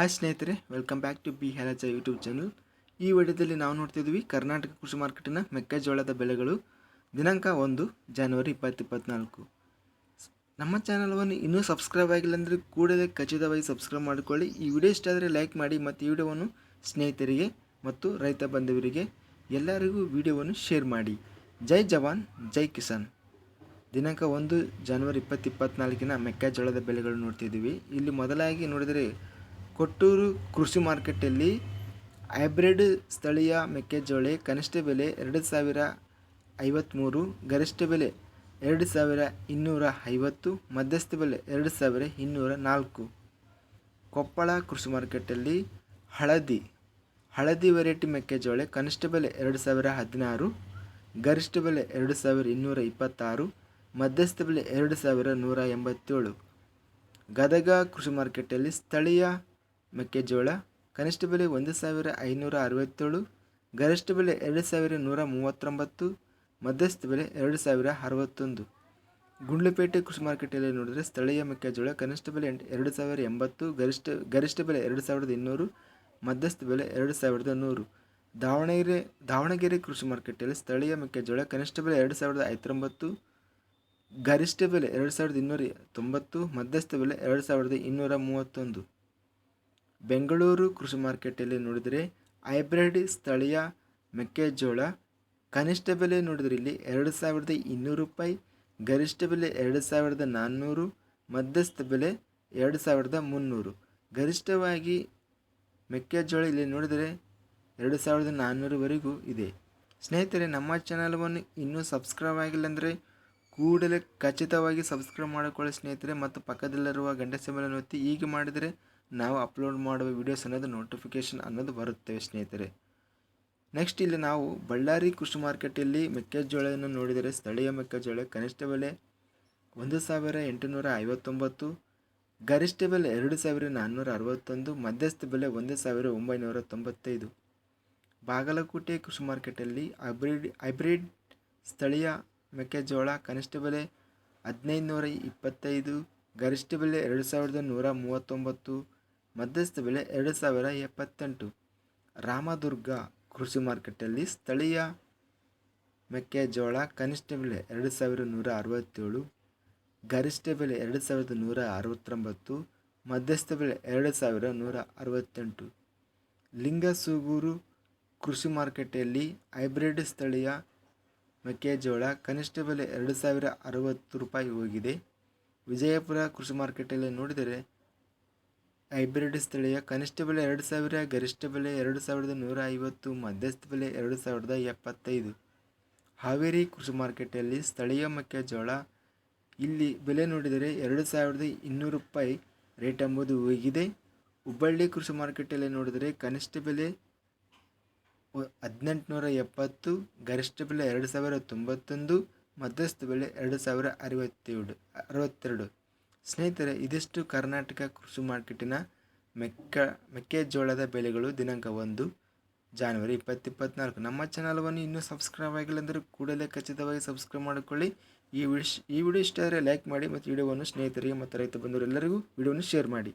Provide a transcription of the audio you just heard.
Hi ಸ್ನೇಹಿತರೆ welcome back to B ಹೆಲಜ YouTube channel ಈ ವಿಡಿಯೋದಲ್ಲಿ ನಾವು ನೋಡ್ತಿದ್ವಿ ಕರ್ನಾಟಕ ಕೃಷಿ ಮಾರ್ಕೆಟಿನ ಮೆಕ್ಕೆಜೋಳದ ಬೆಲೆಗಳು ದಿನಾಂಕ ಒಂದು ಜನವರಿ ಇಪ್ಪತ್ತು ಇಪ್ಪತ್ತ್ನಾಲ್ಕು ನಮ್ಮ ಚಾನಲ್ವನ್ನು ಇನ್ನೂ ಸಬ್ಸ್ಕ್ರೈಬ್ ಆಗಿಲ್ಲ ಅಂದರೆ ಕೂಡಲೇ ಖಚಿತವಾಗಿ ಸಬ್ಸ್ಕ್ರೈಬ್ ಮಾಡಿಕೊಳ್ಳಿ. ಈ ವಿಡಿಯೋ ಇಷ್ಟ ಆದರೆ ಲೈಕ್ ಮಾಡಿ ಮತ್ತು ಈ ವಿಡಿಯೋವನ್ನು ಸ್ನೇಹಿತರಿಗೆ ಮತ್ತು ರೈತ ಬಂಧುವರಿಗೆ ಎಲ್ಲರಿಗೂ ವಿಡಿಯೋವನ್ನು ಶೇರ್ ಮಾಡಿ. ಜೈ ಜವಾನ್, ಜೈ ಕಿಸಾನ್. ದಿನಾಂಕ ಒಂದು ಜನವರಿ ಇಪ್ಪತ್ತು ಇಪ್ಪತ್ನಾಲ್ಕಿನ ಮೆಕ್ಕೆಜೋಳದ ಬೆಲೆಗಳು ನೋಡ್ತಿದ್ದೀವಿ ಇಲ್ಲಿ ಮೊದಲಾಗಿ ನೋಡಿದರೆ ಕೊಟ್ಟೂರು ಕೃಷಿ ಮಾರ್ಕೆಟ್ಟಲ್ಲಿ ಹೈಬ್ರಿಡ್ ಸ್ಥಳೀಯ ಮೆಕ್ಕೆಜೋಳ ಕನಿಷ್ಠ ಬೆಲೆ ಎರಡು ಸಾವಿರ ಐವತ್ತ್ಮೂರು ಗರಿಷ್ಠ ಬೆಲೆ ಎರಡು ಸಾವಿರ ಇನ್ನೂರ ಐವತ್ತು, ಮಧ್ಯಸ್ಥ ಬೆಲೆ ಎರಡು ಸಾವಿರ ಇನ್ನೂರ ನಾಲ್ಕು. ಕೊಪ್ಪಳ ಕೃಷಿ ಮಾರ್ಕೆಟಲ್ಲಿ ಹಳದಿ ಹಳದಿ ವೆರೈಟಿ ಮೆಕ್ಕೆಜೋಳ ಕನಿಷ್ಠ ಬೆಲೆ ಎರಡು ಸಾವಿರ ಹದಿನಾರು, ಗರಿಷ್ಠ ಬೆಲೆ ಎರಡು ಸಾವಿರ ಇನ್ನೂರ ಇಪ್ಪತ್ತಾರು, ಮಧ್ಯಸ್ಥ ಬೆಲೆ ಎರಡು ಸಾವಿರ ನೂರ ಎಂಬತ್ತೇಳು. ಗದಗ ಕೃಷಿ ಮಾರ್ಕೆಟಲ್ಲಿ ಸ್ಥಳೀಯ ಮೆಕ್ಕೆಜೋಳ, ಕನಿಷ್ಠ ಬೆಲೆ ಒಂದು ಸಾವಿರ ಐನೂರ ಅರವತ್ತೇಳು, ಗರಿಷ್ಠ ಬೆಲೆ ಎರಡು ಸಾವಿರ ನೂರ ಮೂವತ್ತೊಂಬತ್ತು, ಮಧ್ಯಸ್ಥ ಬೆಲೆ ಎರಡು ಸಾವಿರ ಅರವತ್ತೊಂದು. ಗುಂಡ್ಲುಪೇಟೆ ಕೃಷಿ ಮಾರ್ಕೆಟಲ್ಲಿ ನೋಡಿದರೆ ಸ್ಥಳೀಯ ಮೆಕ್ಕೆಜೋಳ ಕನಿಷ್ಠ ಬೆಲೆ ಎರಡು ಸಾವಿರ ಎಂಬತ್ತು, ಗರಿಷ್ಠ ಗರಿಷ್ಠ ಬೆಲೆ ಎರಡು ಸಾವಿರದ ಇನ್ನೂರು, ಮಧ್ಯಸ್ಥ ಬೆಲೆ ಎರಡು ಸಾವಿರದ ನೂರು. ದಾವಣಗೆರೆ ದಾವಣಗೆರೆ ಕೃಷಿ ಮಾರ್ಕೆಟಲ್ಲಿ ಸ್ಥಳೀಯ ಮೆಕ್ಕೆಜೋಳ ಕನಿಷ್ಠ ಬೆಲೆ ಎರಡು ಸಾವಿರದ ಐವತ್ತೊಂಬತ್ತು, ಗರಿಷ್ಠ ಬೆಲೆ ಎರಡು ಸಾವಿರದ ಇನ್ನೂರ ತೊಂಬತ್ತು, ಮಧ್ಯಸ್ಥ ಬೆಲೆ ಎರಡು ಸಾವಿರದ ಇನ್ನೂರ ಮೂವತ್ತೊಂದು. ಬೆಂಗಳೂರು ಕೃಷಿ ಮಾರ್ಕೆಟಲ್ಲಿ ನೋಡಿದರೆ ಹೈಬ್ರಿಡ್ ಸ್ಥಳೀಯ ಮೆಕ್ಕೆಜೋಳ ಕನಿಷ್ಠ ಬೆಲೆ ನೋಡಿದರೆ ಇಲ್ಲಿ ಎರಡು ಸಾವಿರದ ಇನ್ನೂರು ರೂಪಾಯಿ, ಗರಿಷ್ಠ ಬೆಲೆ ಎರಡು ಸಾವಿರದ ನಾನ್ನೂರು, ಮಧ್ಯಸ್ಥ ಬೆಲೆ ಎರಡು ಸಾವಿರದ ಮುನ್ನೂರು. ಗರಿಷ್ಠವಾಗಿ ಮೆಕ್ಕೆಜೋಳ ಇಲ್ಲಿ ನೋಡಿದರೆ ಎರಡು ಸಾವಿರದ ನಾನ್ನೂರುವರೆಗೂ ಇದೆ. ಸ್ನೇಹಿತರೆ, ನಮ್ಮ ಚಾನಲ್ವನ್ನು ಇನ್ನೂ ಸಬ್ಸ್ಕ್ರೈಬ್ ಆಗಿಲ್ಲ ಅಂದರೆ ಕೂಡಲೇ ಖಚಿತವಾಗಿ ಸಬ್ಸ್ಕ್ರೈಬ್ ಮಾಡಿಕೊಳ್ಳಿ ಸ್ನೇಹಿತರೆ, ಮತ್ತು ಪಕ್ಕದಲ್ಲಿರುವ ಗಂಟೆ ಸಿಂಬಲನ್ನು ಒತ್ತಿ ಹೀಗೆ ಮಾಡಿದರೆ ನಾವು ಅಪ್ಲೋಡ್ ಮಾಡುವ ವಿಡಿಯೋಸ್ ಅನ್ನೋದು ನೋಟಿಫಿಕೇಷನ್ ಅನ್ನೋದು ಬರುತ್ತವೆ ಸ್ನೇಹಿತರೆ. ನೆಕ್ಸ್ಟ್ ಇಲ್ಲಿ ನಾವು ಬಳ್ಳಾರಿ ಕೃಷಿ ಮಾರ್ಕೆಟಲ್ಲಿ ಮೆಕ್ಕೆಜೋಳವನ್ನು ನೋಡಿದರೆ ಸ್ಥಳೀಯ ಮೆಕ್ಕೆಜೋಳ ಕನಿಷ್ಠ ಬೆಲೆ ಒಂದು ಸಾವಿರ ಎಂಟುನೂರ ಐವತ್ತೊಂಬತ್ತು, ಗರಿಷ್ಠ ಬೆಲೆ ಎರಡು ಸಾವಿರ ನಾನ್ನೂರ ಅರವತ್ತೊಂದು, ಮಧ್ಯಸ್ಥ ಬೆಲೆ ಒಂದು ಸಾವಿರ ಒಂಬೈನೂರ ತೊಂಬತ್ತೈದು. ಬಾಗಲಕೋಟೆ ಕೃಷಿ ಮಾರ್ಕೆಟಲ್ಲಿ ಹೈಬ್ರಿಡ್ ಹೈಬ್ರಿಡ್ ಸ್ಥಳೀಯ ಮೆಕ್ಕೆಜೋಳ ಕನಿಷ್ಠ ಬೆಲೆ ಹದಿನೈದು ನೂರ ಇಪ್ಪತ್ತೈದು, ಗರಿಷ್ಠ ಬೆಲೆ ಎರಡು ಸಾವಿರದ ನೂರ ಮೂವತ್ತೊಂಬತ್ತು ಮಧ್ಯಸ್ಥ ಬೆಲೆ ಎರಡು ಸಾವಿರ ಎಪ್ಪತ್ತೆಂಟು. ರಾಮದುರ್ಗ ಕೃಷಿ ಮಾರ್ಕೆಟಲ್ಲಿ ಸ್ಥಳೀಯ ಮೆಕ್ಕೆಜೋಳ ಕನಿಷ್ಠ ಬೆಲೆ ಎರಡು ಸಾವಿರ ನೂರ ಅರವತ್ತೇಳು, ಗರಿಷ್ಠ ಬೆಲೆ ಎರಡು ಸಾವಿರದ ನೂರ ಅರವತ್ತೊಂಬತ್ತು, ಮಧ್ಯಸ್ಥ ಬೆಲೆ ಎರಡು ಸಾವಿರ ನೂರ ಅರವತ್ತೆಂಟು. ಲಿಂಗಸೂಗೂರು ಕೃಷಿ ಮಾರ್ಕೆಟಲ್ಲಿ ಹೈಬ್ರಿಡ್ ಸ್ಥಳೀಯ ಮೆಕ್ಕೆಜೋಳ ಕನಿಷ್ಠ ಬೆಲೆ ಎರಡು ಸಾವಿರ ಅರವತ್ತು ರೂಪಾಯಿ ಹೋಗಿದೆ. ವಿಜಯಪುರ ಕೃಷಿ ಮಾರ್ಕೆಟಲ್ಲಿ ನೋಡಿದರೆ ಹೈಬ್ರಿಡ್ ಸ್ಥಳೀಯ ಕನಿಷ್ಠ ಬೆಲೆ ಎರಡು ಸಾವಿರ, ಗರಿಷ್ಠ ಬೆಲೆ ಎರಡು ಸಾವಿರದ ನೂರ ಐವತ್ತು, ಮಧ್ಯಸ್ಥ ಬೆಲೆ ಎರಡು ಸಾವಿರದ ಎಪ್ಪತ್ತೈದು. ಹಾವೇರಿ ಕೃಷಿ ಮಾರ್ಕೆಟಲ್ಲಿ ಸ್ಥಳೀಯ ಮೆಕ್ಕೆಜೋಳ ಇಲ್ಲಿ ಬೆಲೆ ನೋಡಿದರೆ ಎರಡು ಸಾವಿರದ ಇನ್ನೂರು ರೂಪಾಯಿ ರೇಟ್ ಎಂಬುದು ಹೋಗಿದೆ ಹುಬ್ಬಳ್ಳಿ ಕೃಷಿ ಮಾರ್ಕೆಟಲ್ಲಿ ನೋಡಿದರೆ ಕನಿಷ್ಠ ಬೆಲೆ ಹದಿನೆಂಟುನೂರ ಎಪ್ಪತ್ತು, ಗರಿಷ್ಠ ಬೆಲೆ ಎರಡು ಸಾವಿರ ತೊಂಬತ್ತೊಂದು, ಮಧ್ಯಸ್ಥ ಬೆಲೆ ಎರಡು ಸಾವಿರ ಅರವತ್ತೇಳು, ಅರವತ್ತೆರಡು. ಸ್ನೇಹಿತರೆ, ಇದಿಷ್ಟು ಕರ್ನಾಟಕ ಕೃಷಿ ಮಾರ್ಕೆಟಿನ ಮೆಕ್ಕ, ಮೆಕ್ಕೆಜೋಳದ ಬೆಲೆಗಳು ದಿನಾಂಕ ಒಂದು, ಜಾನ್ವರಿ ಇಪ್ಪತ್ತು ಇಪ್ಪತ್ನಾಲ್ಕು ನಮ್ಮ ಚಾನಲ್ವನ್ನು ಇನ್ನೂ ಸಬ್ಸ್ಕ್ರೈಬ್ ಆಗಿಲ್ಲ ಅಂದರೆ ಕೂಡಲೇ ಖಚಿತವಾಗಿ ಸಬ್ಸ್ಕ್ರೈಬ್ ಮಾಡಿಕೊಳ್ಳಿ. ಈ ವಿಡಿಯೋ ಈ ವಿಡಿಯೋ ಇಷ್ಟ ಆದರೆ ಲೈಕ್ ಮಾಡಿ ಮತ್ತು ವಿಡಿಯೋವನ್ನು ಸ್ನೇಹಿತರಿಗೆ ಮತ್ತು ರೈತ ಬಂಧುವರೆಲ್ಲರಿಗೂ ವಿಡಿಯೋವನ್ನು ಶೇರ್ ಮಾಡಿ.